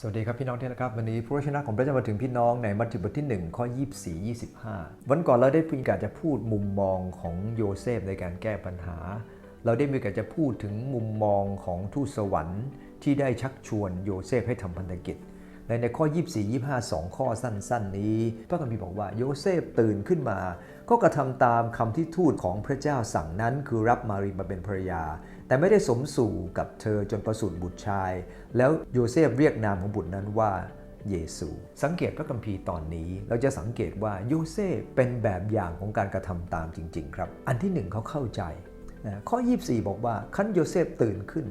สวัสดีครับพี่น้องที่นะครับวันนี้พระวจนะของพระเจ้ามาถึงพี่น้องในมัทธิวบทที่ 1 ข้อ 24 25 วันก่อนเราได้มีการจะพูดมุมมองของโยเซฟในการแก้ปัญหา เราได้มีการจะพูดถึงมุมมองของทูตสวรรค์ ที่ได้ชักชวนโยเซฟให้ทำพันธกิจในในข้อ 24 25 2 ข้อสั้น ๆ นี้ พระคัมภีร์บอกว่าโยเซฟตื่นขึ้นมา ก็กระทำตามคำที่ทูตของพระเจ้าสั่งนั้นคือรับมารีมาเป็นภรรยา แต่ไม่ได้สมสู่กับเธอจนประสูติบุตรชาย แล้วโยเซฟเรียกนามของบุตรนั้นว่าเยซู สังเกตพระคัมภีร์ตอนนี้ เราจะสังเกตว่าโยเซฟเป็นแบบอย่างของการกระทำตามจริง ๆ ครับ อันที่หนึ่งเขาเข้าใจนะข้อ 24 บอกว่าขั้นโยเซฟตื่นขึ้น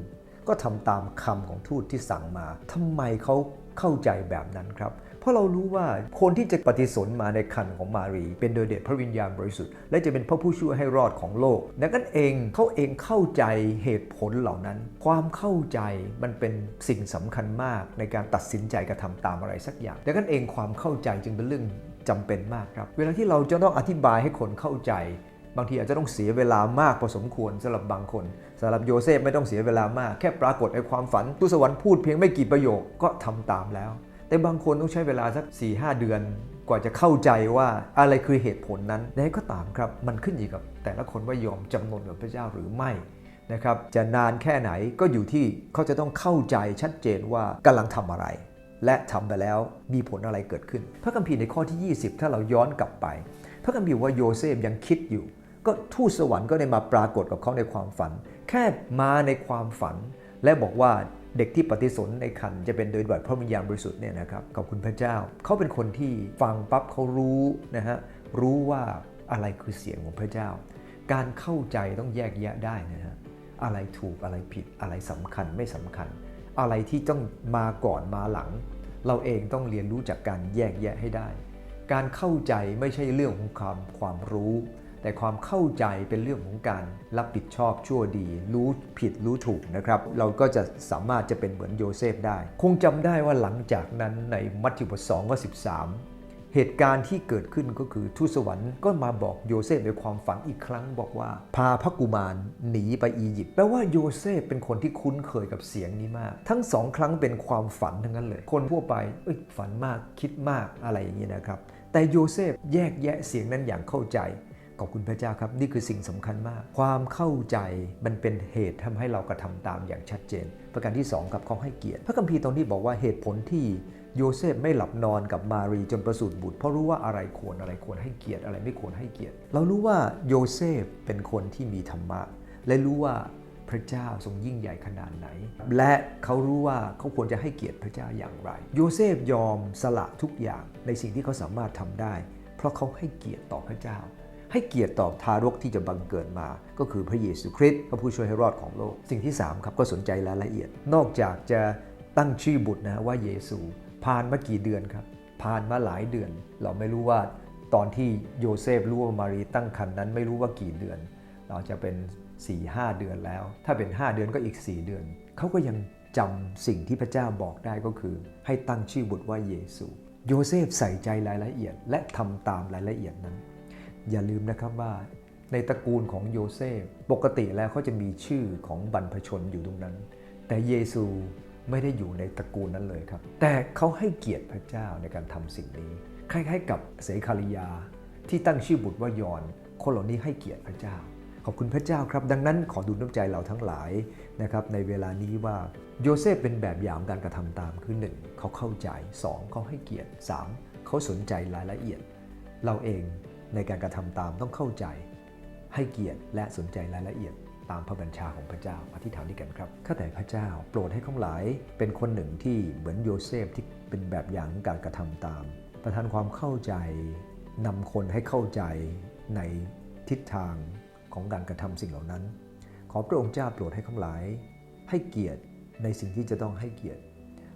ก็ทำตามคำของทูตที่สั่งมาทำไมเขาเข้าใจแบบนั้นครับ ราะเรารู้ว่าคนที่จะปฏิสนมาในคันของมารี เป็นโดยเดชพระวิญญาณบริสุทธิ์ และจะเป็นพระผู้ช่วยให้รอดของโลก ดังนั้นเองเขาเองเข้าใจเหตุผลเหล่านั้น ความเข้าใจมันเป็นสิ่งสำคัญมากในการตัดสินใจกระทำตามอะไรสักอย่าง ดังนั้นเองความเข้าใจจึงเป็นเรื่องจำเป็นมากครับ เวลาที่เราจะต้องอธิบายให้คนเข้าใจบางทีอาจจะต้องเสียเวลามากพอสมควรสำหรับบางคนสำหรับโยเซฟไม่ต้องเสียเวลามาก แค่ปรากฏในความฝันทูตสวรรค์พูดเพียงไม่กี่ประโยคก็ทำตามแล้ว แต่บางคนต้องใช้เวลาสัก 4-5หเดือน กว่าจะเข้าใจว่าอะไรคือเหตุผลนั้นใดก็ตามครับ มันขึ้นอยู่กับ แต่ละคนว่ายอมจำนนกับพระเจ้าหรือไม่นะครับ จะนานแค่ไหนก็อยู่ที่เขาจะต้องเข้าใจชัดเจนว่ากำลังทำอะไร และทำไปแล้วมีผลอะไรเกิดขึ้น พระคัมภีร์ในข้อที่ 20 ถ้าเราย้อนกลับไป พระคัมภีร์ว่าโยเซฟยังคิดอยู่ ก็ทูตสวรรค์ก็ได้มาปรากฏกับเขาในความฝัน แค่มาในความฝัน และบอกว่า เด็กที่ปฏิสนในคันจะเป็นโดยบัตรพระวิญญาณบริสุทธิ์เนี่ยนะครับขอบคุณพระเจ้า เขาเป็นคนที่ฟังปั๊บเขารู้นะฮะรู้ว่าอะไรคือเสียงของพระเจ้า การเข้าใจต้องแยกแยะได้นะฮะอะไรถูกอะไรผิดอะไรสำคัญไม่สำคัญ อะไรที่ต้องมาก่อนมาหลัง เราเองต้องเรียนรู้จากการแยกแยะให้ได้ การเข้าใจไม่ใช่เรื่องของความความรู้ แต่ความเข้าใจเป็นเรื่องของการรับผิดชอบชั่วดี รู้ผิดรู้ถูกนะครับ เราก็จะสามารถจะเป็นเหมือนโยเซฟได้ คงจำได้ว่าหลังจากนั้นในมัทธิวบท2ข้อ13เหตุการณ์ที่เกิดขึ้นก็คือทูตสวรรค์ก็มาบอกโยเซฟในความฝันอีกครั้งบอกว่า พาพระกุมารหนีไปอียิปต์แปลว่าโยเซฟเป็นคนที่คุ้นเคยกับเสียงนี้มาก ทั้งสองครั้งเป็นความฝันทั้งนั้นเลย คนทั่วไปเอ้ยฝันมากคิดมากอะไรอย่างนี้นะครับ แต่โยเซฟแยกแยะเสียงนั้นอย่างเข้าใจ ขอบคุณพระเจ้าครับ นี่คือสิ่งสำคัญมาก ความเข้าใจมันเป็นเหตุทำให้เรากระทำตามอย่างชัดเจน ประการที่ 2 กับเขาให้เกียรติ พระคัมภีร์ตรงนี้บอกว่าเหตุผลที่โยเซฟไม่หลับนอนกับมารีจนประสูติบุตร เพราะรู้ว่าอะไรควรอะไรควรให้เกียรติอะไรไม่ควรให้เกียรติ เรารู้ว่าโยเซฟเป็นคนที่มีธรรมะ และรู้ว่าพระเจ้าทรงยิ่งใหญ่ขนาดไหน และเขารู้ว่าเขาควรจะให้เกียรติพระเจ้าอย่างไร โยเซฟยอมสละทุกอย่างในสิ่งที่เขาสามารถทำได้ เพราะเขาให้เกียรติต่อพระเจ้า ให้เกียรติต่อทารกที่จะบังเกิดมา ก็คือพระเยซูคริสต์พระผู้ช่วยให้รอดของโลก สิ่งที่3ครับก็สนใจรายละเอียด นอกจากจะตั้งชื่อบุตรนะว่าเยซู ผ่านมากี่เดือนครับ ผ่านมาหลายเดือน เราไม่รู้ว่าตอนที่โยเซฟรู้ว่ามารีตั้งครรภ์นั้นไม่รู้ว่ากี่เดือน เราจะเป็น 4-5 เดือนแล้ว ถ้าเป็น 5 เดือนก็อีก 4 เดือน เขาก็ยังจำสิ่งที่พระเจ้าบอกได้ก็คือ ให้ตั้งชื่อบุตรว่าเยซู โยเซฟใส่ใจรายละเอียด และทำตามรายละเอียดนั้น อย่าลืมนะครับว่าในตระกูลของโยเซฟ ปกติแล้วเขาจะมีชื่อของบรรพชนอยู่ตรงนั้น แต่เยซูไม่ได้อยู่ในตระกูลนั้นเลยครับ แต่เขาให้เกียรติพระเจ้าในการทำสิ่งนี้ คล้ายๆกับเสคาริยา ที่ตั้งชื่อบุตรว่ายอน คนเหล่านี้ให้เกียรติพระเจ้า ขอบคุณพระเจ้าครับ ดังนั้นขอดูน้ำใจเราทั้งหลายนะครับในเวลานี้ว่าโยเซฟเป็นแบบอย่างการกระทำตามคือ 1. เขาเข้าใจ 2. เขาให้เกียรติ 3. เขาสนใจรายละเอียด เราเอง ในการกระทำตามต้องเข้าใจ ให้เกียรติและสนใจรายละเอียดตามพระบัญชาของพระเจ้าอธิษฐานด้วยกันครับข้าแต่พระเจ้า โปรดให้ข้องหลายเป็นคนหนึ่งที่เหมือนโยเซฟที่เป็นแบบอย่างการกระทำตาม ประทานความเข้าใจนำคนให้เข้าใจในทิศทางของการกระทำสิ่งเหล่านั้น ขอพระองค์เจ้าโปรดให้ข้องหลาย ให้เกียรติในสิ่งที่จะต้องให้เกียรติ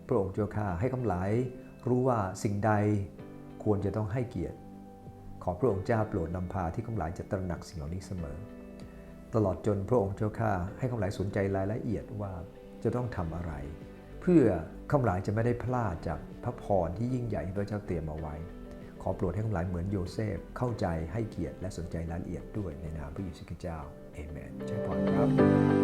พระองค์เจ้าข้าให้ข้องหลาย รู้ว่าสิ่งใดควรจะต้องให้เกียรติ ขอพระองค์เจ้าโปรดนำพาที่ข้าหลายจะตระหนักสิ่งเหล่านี้เสมอ ตลอดจนพระองค์เจ้าข้าให้ข้าหลายสนใจรายละเอียดว่าจะต้องทำอะไร เพื่อข้าหลายจะไม่ได้พลาดจากพระพรที่ยิ่งใหญ่ที่พระเจ้าเตรียมเอาไว้ ขอโปรดให้ข้าหลายเหมือนโยเซฟเข้าใจให้เกียรติและสนใจรายละเอียดด้วยในนามพระเยซูคริสต์เจ้าเอเมนใช่พรครับ